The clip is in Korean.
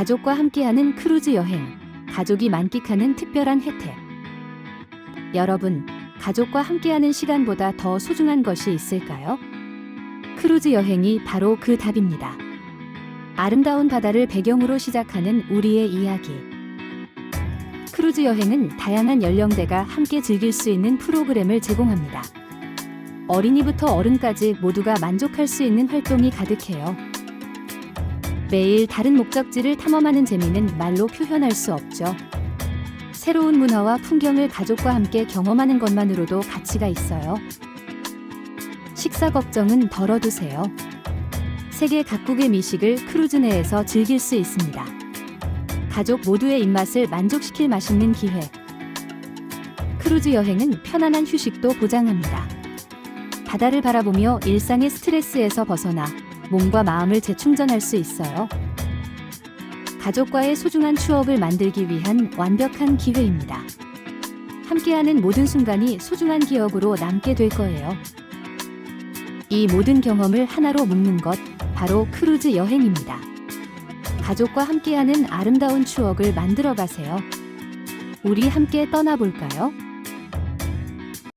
가족과 함께하는 크루즈 여행, 가족이 만끽하는 특별한 혜택. 여러분, 가족과 함께하는 시간보다 더 소중한 것이 있을까요? 크루즈 여행이 바로 그 답입니다. 아름다운 바다를 배경으로 시작하는 우리의 이야기. 크루즈 여행은 다양한 연령대가 함께 즐길 수 있는 프로그램을 제공합니다. 어린이부터 어른까지 모두가 만족할 수 있는 활동이 가득해요. 매일 다른 목적지를 탐험하는 재미는 말로 표현할 수 없죠. 새로운 문화와 풍경을 가족과 함께 경험하는 것만으로도 가치가 있어요. 식사 걱정은 덜어두세요. 세계 각국의 미식을 크루즈 내에서 즐길 수 있습니다. 가족 모두의 입맛을 만족시킬 맛있는 기회. 크루즈 여행은 편안한 휴식도 보장합니다. 바다를 바라보며 일상의 스트레스에서 벗어나 몸과 마음을 재충전할 수 있어요. 가족과의 소중한 추억을 만들기 위한 완벽한 기회입니다. 함께하는 모든 순간이 소중한 기억으로 남게 될 거예요. 이 모든 경험을 하나로 묶는 것, 바로 크루즈 여행입니다. 가족과 함께하는 아름다운 추억을 만들어 가세요. 우리 함께 떠나볼까요?